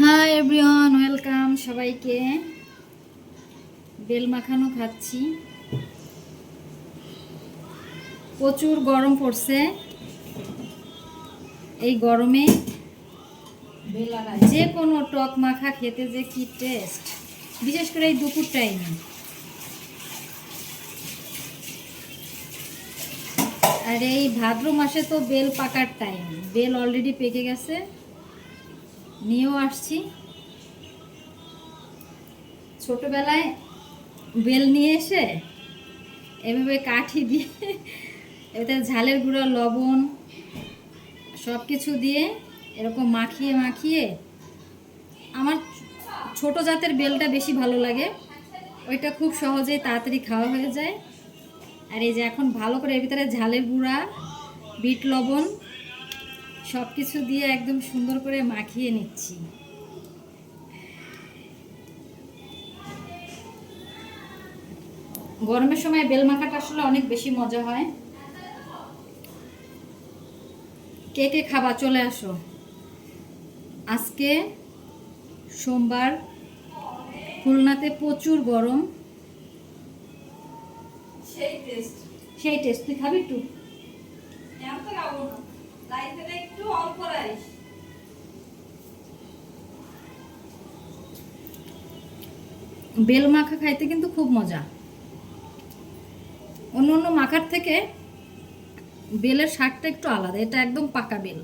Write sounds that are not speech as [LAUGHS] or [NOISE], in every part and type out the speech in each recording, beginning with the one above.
High everyone welcome সবাইকে। বেল মাখানো খাচ্ছি। প্রচুর গরম পড়ছে। এই গরমে যে কোনো টক মাখা খেতে যে কি টেস্ট বিশেষ করে এই দুপুর টাইমে আর এই ভাদ্র মাসে তো বেল পাকার টাইম বেল অলরেডি পেকে গেছে। নিয়েও আসছি। ছোটবেলায় বেল নিয়ে এসে এভাবে কাঠি দিয়ে, এতে ঝালের গুঁড়া, লবণ সব কিছু দিয়ে এরকম মাখিয়ে মাখিয়ে আমার ছোট জাতের বেলটা বেশি ভালো লাগে। ওইটা খুব সহজেই তাড়াতাড়ি খাওয়া হয়ে যায়। আর এই যে এখন ভালো করে এর ভিতরে ঝালের গুঁড়া, বিট লবণ সব কিছু দিয়ে একদম সুন্দর করে মাখিয়ে নিচ্ছি। গরমের সময় বেল মাখাটা আসলে অনেক বেশি মজা হয়। কে কে খাবা চলে আসো। আজকে সোমবার খুলনাতে প্রচুর গরম। সেই টেস্ট সেই টেস্ট তুই খাবি একটু? বেল মাখা খাইতে কিন্তু খুব মজা। অন্য অন্য মাখার থেকে বেলের স্বাদটা একটু আলাদা। এটা একদম পাকা বেল।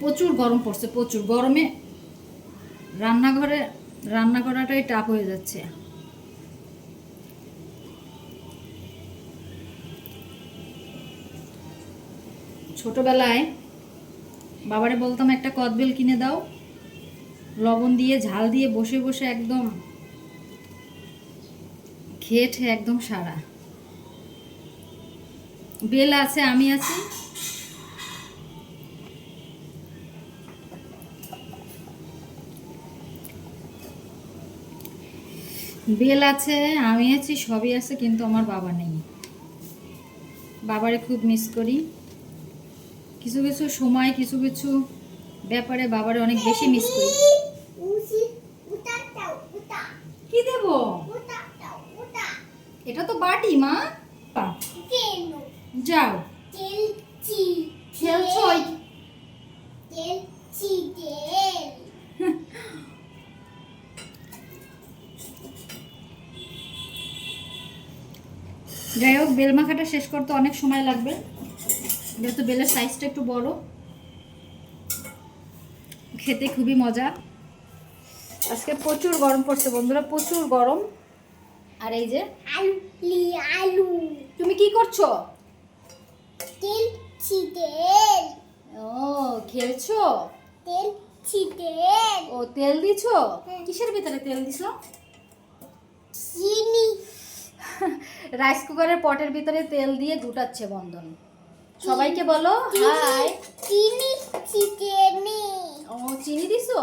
প্রচুর গরম পড়ছে, প্রচুর। গরমে রান্নাঘরে, রান্না করাটাই টাফ হয়ে যাচ্ছে। ছোটবেলায় বাবারে বলতাম, একটা কদবেল কিনে দাও, লবণ দিয়ে, ঝাল দিয়ে বসে বসে একদম খেয়ে একদম সারা। বেল আছে, আমি আছি। বেল আছে, আমি আছি, সবই আছে, কিন্তু আমার বাবা নেই। বাবারে খুব মিস করি। কিছু কিছু সময়, কিছু কিছু ব্যাপারে বাবারে অনেক বেশি মিস করি। কি দেব? এটা তো বাটি, মা। যাও। যাই হোক বেল মাখাটা শেষ করতে অনেক সময় লাগবে। যেহেতু বেলের সাইজটা একটু বড় খেতে খুবই মজা। আজকে প্রচুর গরম পড়ছে বন্ধুরা প্রচুর গরম। আর এই যে আলু তুমি কি করছ? তেল চিতেল ও খেলছো? তেল চিতেল ও তেল দিছো। কিসের ভিতরে তেল দিছো? চিনি। [LAUGHS] রাইস কুকারের পটের ভিতরে তেল দিয়ে গুটাচ্ছে বন্ধন। সবাইকে বলো হাই চিনি চিকেনি। ও চিনি দিছো?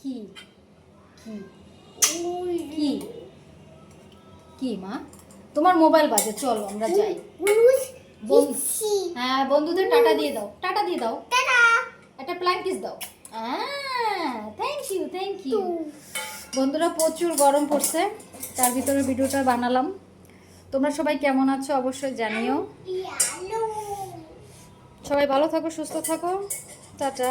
কি? কি? কি? কি মা? তোমার মোবাইল বাজে চলো আমরা যাই। হ্যাঁ বন্ধুদের টাটা দিয়ে দাও টাটা দিয়ে দাও। টাটা। একটা প্ল্যাঙ্ক কিস দাও। থ্যাংক ইউ থ্যাংক ইউ বন্ধুরা প্রচুর গরম পড়ছে তার ভিতরে ভিডিওটা বানালাম। তোমরা সবাই কেমন আছো অবশ্যই জানিও। সবাই ভালো থাকো সুস্থ থাকো। টাটা।